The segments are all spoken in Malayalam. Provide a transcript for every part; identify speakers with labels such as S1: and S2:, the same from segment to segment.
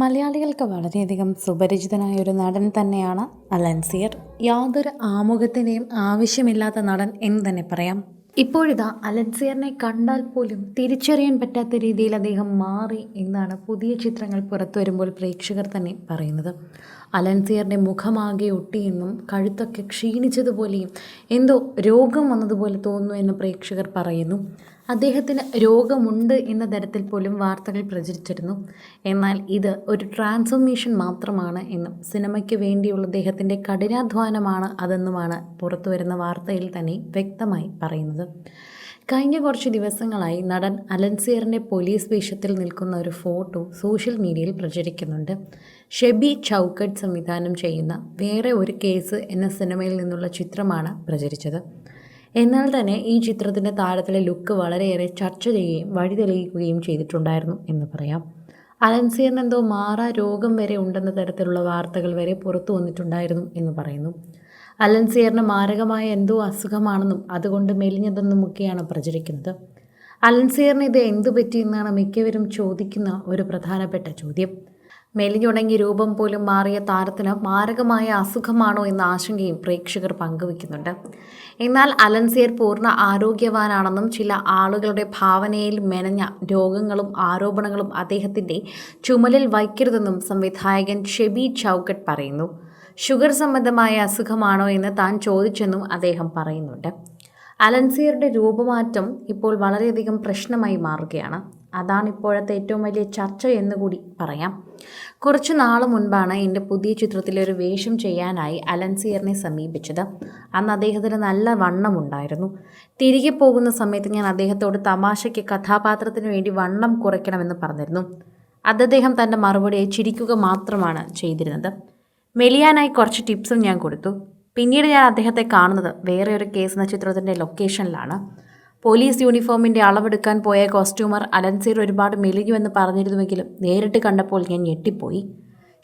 S1: മലയാളികൾക്ക് വളരെയധികം സുപരിചിതനായ ഒരു നടൻ തന്നെയാണ് അലൻസിയർ യാതൊരു ആമുഖത്തിന്റെയും ആവശ്യമില്ലാത്ത നടൻ എന്ന് തന്നെ പറയാം. ഇപ്പോഴിതാ അലൻസിയറിനെ കണ്ടാൽ പോലും തിരിച്ചറിയാൻ പറ്റാത്ത രീതിയിൽ അദ്ദേഹം മാറി എന്നാണ് പുതിയ ചിത്രങ്ങൾ പുറത്തു വരുമ്പോൾ പ്രേക്ഷകർ തന്നെ പറയുന്നത്. അലൻസിയറിന്റെ മുഖമാകെ ഒട്ടിയെന്നും കഴുത്തൊക്കെ ക്ഷീണിച്ചതുപോലെയും എന്തോ രോഗം വന്നതുപോലെ തോന്നുന്നു എന്ന് പ്രേക്ഷകർ പറയുന്നു. അദ്ദേഹത്തിന് രോഗമുണ്ട് എന്ന തരത്തിൽ പോലും വാർത്തകൾ പ്രചരിച്ചിരുന്നു. എന്നാൽ ഇത് ഒരു ട്രാൻസ്ഫോർമേഷൻ മാത്രമാണ് എന്നും സിനിമയ്ക്ക് വേണ്ടിയുള്ള അദ്ദേഹത്തിന്റെ കഠിനാധ്വാനമാണ് അതെന്നുമാണ് പുറത്തു വരുന്ന വാർത്തയിൽ തന്നെ വ്യക്തമായി പറയുന്നത്. കഴിഞ്ഞ കുറച്ച് ദിവസങ്ങളായി നടൻ അലൻസിയറിന്റെ പോലീസ് വേഷത്തിൽ നിൽക്കുന്ന ഒരു ഫോട്ടോ സോഷ്യൽ മീഡിയയിൽ പ്രചരിക്കുന്നുണ്ട്. ഷെബി ചൗക്കട്ട് സംവിധാനം ചെയ്യുന്ന വേറെ ഒരു കേസ് എന്ന സിനിമയിൽ നിന്നുള്ള ചിത്രമാണ് പ്രചരിച്ചത്. എന്നാൽ തന്നെ ഈ ചിത്രത്തിന്റെ താരത്തിലെ ലുക്ക് വളരെയേറെ ചർച്ച ചെയ്യുകയും വഴിതെളിയിക്കുകയും ചെയ്തിട്ടുണ്ടായിരുന്നു എന്ന് പറയാം. അലൻസിയറിന് എന്തോ മാറാ രോഗം വരെ ഉണ്ടെന്ന തരത്തിലുള്ള വാർത്തകൾ വരെ പുറത്തു വന്നിട്ടുണ്ടായിരുന്നു എന്ന് പറയുന്നു. അലൻസിയറിന് മാരകമായ എന്തോ അസുഖമാണെന്നും അതുകൊണ്ട് മെലിഞ്ഞതെന്നുമൊക്കെയാണ് പ്രചരിക്കുന്നത്. അലൻസിയറിന് ഇത് എന്തു പറ്റിയെന്നാണ് മിക്കവരും ചോദിക്കുന്ന ഒരു പ്രധാനപ്പെട്ട ചോദ്യം. മെലിഞ്ഞുണങ്ങി രൂപം പോലും മാറിയ താരത്തിന് മാരകമായ അസുഖമാണോ എന്ന ആശങ്കയും പ്രേക്ഷകർ പങ്കുവെക്കുന്നുണ്ട് എന്നാൽ അലൻസിയർ പൂർണ ആരോഗ്യവാനാണെന്നും ചില ആളുകളുടെ ഭാവനയിൽ മെനഞ്ഞ രോഗങ്ങളും ആരോപണങ്ങളും അദ്ദേഹത്തിന്റെ ചുമലിൽ വയ്ക്കരുതെന്നും സംവിധായകൻ ഷെബി ചൗക്കട്ട് പറയുന്നു. ഷുഗർ സംബന്ധമായ അസുഖമാണോ എന്ന് താൻ ചോദിച്ചെന്നും അദ്ദേഹം പറയുന്നുണ്ട്. അലൻസിയറുടെ രൂപമാറ്റം ഇപ്പോൾ വളരെയധികം പ്രശ്നമായി മാറുകയാണ്. അതാണ് ഇപ്പോഴത്തെ ഏറ്റവും വലിയ ചർച്ച എന്ന് കൂടി പറയാം. കുറച്ച് നാൾ മുൻപാണ് എന്റെ പുതിയ ചിത്രത്തിലെ ഒരു വേഷം ചെയ്യാനായി അലൻസിയറിനെ സമീപിച്ചത്. അന്ന് അദ്ദേഹത്തിന് നല്ല വണ്ണം ഉണ്ടായിരുന്നു. തിരികെ പോകുന്ന സമയത്ത് ഞാൻ അദ്ദേഹത്തോട് തമാശയ്ക്ക് കഥാപാത്രത്തിന് വേണ്ടി വണ്ണം കുറയ്ക്കണമെന്ന് പറഞ്ഞിരുന്നു. അത് അദ്ദേഹം തന്റെ മറുപടിയെ ചിരിക്കുക മാത്രമാണ് ചെയ്തിരുന്നത്. മെലിയാനായി കുറച്ച് ടിപ്സും ഞാൻ കൊടുത്തു. പിന്നീട് ഞാൻ അദ്ദേഹത്തെ കാണുന്നത് വേറെ ഒരു കേസ് എന്ന ചിത്രത്തിന്റെ ലൊക്കേഷനിലാണ്. പോലീസ് യൂണിഫോമിന്റെ അളവെടുക്കാൻ പോയ കോസ്റ്റ്യൂമർ അലൻസീർ ഒരുപാട് മെലിഞ്ഞുവെന്ന് പറഞ്ഞിരുന്നുവെങ്കിലും നേരിട്ട് കണ്ടപ്പോൾ ഞാൻ ഞെട്ടിപ്പോയി.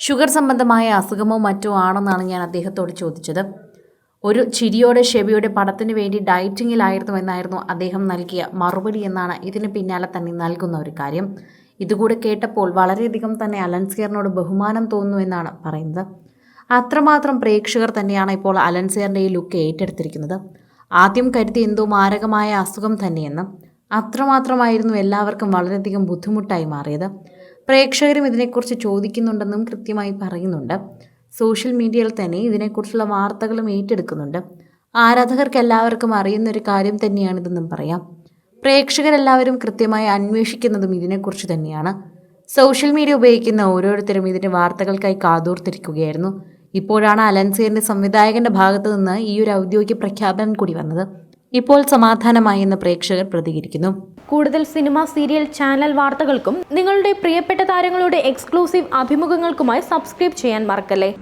S1: ഷുഗർ സംബന്ധമായ അസുഖമോ മറ്റോ ആണെന്നാണ് ഞാൻ അദ്ദേഹത്തോട് ചോദിച്ചത്. ഒരു ചിരിയോടെ ഷെബിയുടെ പടത്തിന് വേണ്ടി ഡയറ്റിങ്ങിലായിരുന്നു എന്നായിരുന്നു അദ്ദേഹം നൽകിയ മറുപടി എന്നാണ് ഇതിന് പിന്നാലെ തന്നെ നൽകുന്ന ഒരു കാര്യം. ഇതുകൂടെ കേട്ടപ്പോൾ വളരെയധികം തന്നെ അലൻസിയറിനോട് ബഹുമാനം തോന്നുന്നു എന്നാണ് പറയുന്നത്. അത്രമാത്രം പ്രേക്ഷകർ തന്നെയാണ് ഇപ്പോൾ അലൻസിയറിന്റെ ഈ ലുക്ക് ഏറ്റെടുത്തിരിക്കുന്നത്. ആദ്യം കരുതി എന്തോ മാരകമായ അസുഖം തന്നെയെന്ന് അത്രമാത്രമായിരുന്നു എല്ലാവർക്കും വളരെയധികം ബുദ്ധിമുട്ടായി മാറിയത്. പ്രേക്ഷകരും ഇതിനെക്കുറിച്ച് ചോദിക്കുന്നുണ്ടെന്നും കൃത്യമായി പറയുന്നുണ്ട്. സോഷ്യൽ മീഡിയയിൽ തന്നെ ഇതിനെക്കുറിച്ചുള്ള വാർത്തകളും ഏറ്റെടുക്കുന്നുണ്ട്. ആരാധകർക്ക് എല്ലാവർക്കും അറിയുന്ന ഒരു കാര്യം തന്നെയാണിതെന്നും പറയാം. പ്രേക്ഷകരെല്ലാവരും കൃത്യമായി അന്വേഷിക്കുന്നതും ഇതിനെക്കുറിച്ച് തന്നെയാണ്. സോഷ്യൽ മീഡിയ ഉപയോഗിക്കുന്ന ഓരോരുത്തരും ഇതിന്റെ വാർത്തകൾക്കായി കാതോർത്തിരിക്കുകയായിരുന്നു. ഇപ്പോഴാണ് അലൻസിയറിന്റെ സംവിധായകന്റെ ഭാഗത്തു നിന്ന് ഈ ഒരു ഔദ്യോഗിക പ്രഖ്യാപനം കൂടി വന്നത്. ഇപ്പോൾ സമാധാനമായി എന്ന് പ്രേക്ഷകർ പ്രതികരിക്കുന്നു.
S2: കൂടുതൽ സിനിമ സീരിയൽ ചാനൽ വാർത്തകൾക്കും നിങ്ങളുടെ പ്രിയപ്പെട്ട താരങ്ങളുടെ എക്സ്ക്ലൂസീവ് അഭിമുഖങ്ങൾക്കുമായി സബ്സ്ക്രൈബ് ചെയ്യാൻ മറക്കല്ലേ?